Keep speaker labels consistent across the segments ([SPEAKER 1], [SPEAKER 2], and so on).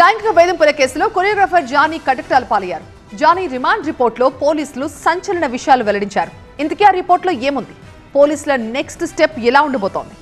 [SPEAKER 1] లైంగిక వేధింపుల కేసులో కొరియోగ్రాఫర్ జానీ కటకటాలు పాలయ్యారు. జానీ రిమాండ్ రిపోర్ట్లో పోలీసులు సంచలన విషయాలు వెల్లడించారు. ఇంతకీ ఆ రిపోర్ట్లో ఏముంది? పోలీసుల నెక్స్ట్ స్టెప్ ఎలా ఉండబోతోంది?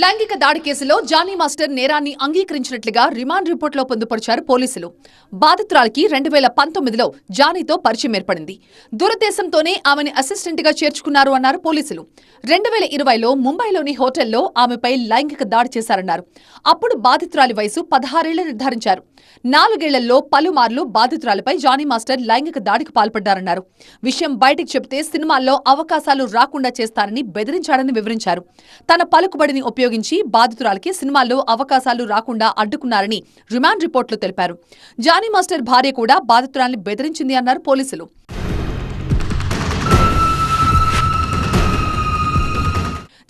[SPEAKER 1] లైంగిక దాడి కేసులో జానీ మాస్టర్ నేరాన్ని అంగీకరించినట్లుగా రిమాండ్ రిపోర్టులో పొందుపరిచారు పోలీసులు. బాధితురాలికి రెండు వేల పంతొమ్మిదిలో జానీతో పరిచయం ఏర్పడింది. దురదేశంతోనే ఆమెని అసిస్టెంట్గా చేర్చుకున్నారు అన్నారు పోలీసులు. రెండు వేల ఇరవైలో ముంబైలోని హోటల్లో ఆమెపై లైంగిక దాడి చేశారన్నారు. అప్పుడు బాధితురాలి వయసు పదహారేళ్ళు నిర్ధారించారు. నాలుగేళ్ళలో పలుమార్లు బాధితురాలిపై జానీ మాస్టర్ లైంగిక దాడికి పాల్పడ్డారన్నారు. విషయం బయటికి చెబితే సినిమాల్లో అవకాశాలు రాకుండా చేస్తారని బెదిరించాడని వివరించారు. తన పలుకుబడిని ఉపయోగించి బాధితురాలికి సినిమాల్లో అవకాశాలు రాకుండా అడ్డుకున్నారని రిమాండ్ రిపోర్టులు తెలిపారు. జానీ మాస్టర్ భార్య కూడా బాధితురాల్ని బెదిరించింది అన్నారు పోలీసులు.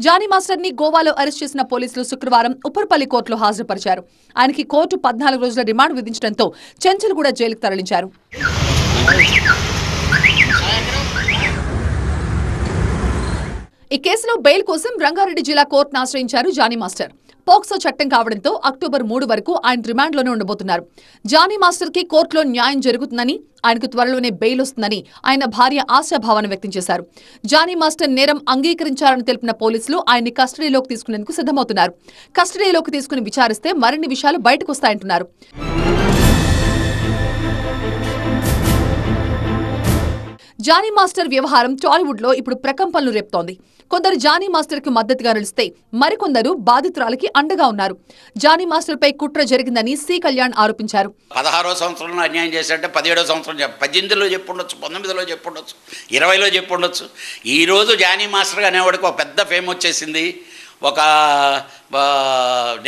[SPEAKER 1] జానీ మాస్టర్ని గోవాలో అరెస్ట్ చేసిన పోలీసులు శుక్రవారం ఉప్పర్పల్లి కోర్టులో హాజరుపరిచారు. ఆయనకి కోర్టు పద్నాలుగు రోజుల రిమాండ్ విధించడంతో చెంచల్గూడ జైలుకు తరలించారు. కేసులో బెయిల్ కోసం రంగారెడ్డి జిల్లా కోర్టును ఆశ్రయించారు జానీ మాస్టర్. పోక్సో చట్టం కావడంతో అక్టోబర్ మూడు వరకు ఆయన రిమాండ్లోనే ఉండబోతున్నారు. జానీ మాస్టర్కి కోర్టులో న్యాయం జరుగుతుందని ఆయనకు త్వరలోనే బెయిల్ వస్తుందని ఆయన భార్య ఆశాభావాన్ని వ్యక్తం చేశారు. జానీ మాస్టర్ నేరం అంగీకరించారని తెలిపిన పోలీసులు ఆయన్ని కస్టడీలోకి తీసుకునేందుకు సిద్ధమవుతున్నారు. కస్టడీలోకి తీసుకుని విచారిస్తే మరిన్ని విషయాలు బయటకు వస్తాయంటున్నారు. జానీ మాస్టర్ వ్యవహారం టాలీవుడ్లో ఇప్పుడు ప్రకంపనలు రేపుతోంది. కొందరు జానీ మాస్టర్కి మద్దతుగా నిలిస్తే మరికొందరు బాధితురాలకి అండగా ఉన్నారు. జానీ మాస్టర్ పై కుట్ర జరిగిందని సి కళ్యాణ్ ఆరోపించారు.
[SPEAKER 2] పదహారో సంవత్సరంలో అన్యాయం చేశారంటే పదిహేడో సంవత్సరం పద్దెనిమిదిలో చెప్పుండొచ్చు పంతొమ్మిదిలో చెప్పుండొచ్చు ఇరవైలో చెప్పుండొచ్చు. ఈరోజు జానీ మాస్టర్ అనేవాడికి ఒక పెద్ద ఫేమ్ వచ్చేసింది. ఒక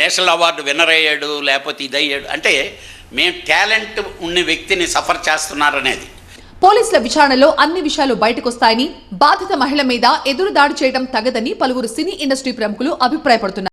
[SPEAKER 2] నేషనల్ అవార్డు విన్నర్ అయ్యాడు లేకపోతే ఇది అయ్యాడు అంటే మేము టాలెంట్ ఉన్న వ్యక్తిని సఫర్ చేస్తున్నారనేది.
[SPEAKER 1] పోలీసుల విచారణలో అన్ని విషయాలు బయటకొస్తాయని బాధిత మహిళ మీద ఎదురు దాడి చేయడం తగదని పలువురు సినీ ఇండస్ట్రీ ప్రముఖులు అభిప్రాయపడుతున్నారు.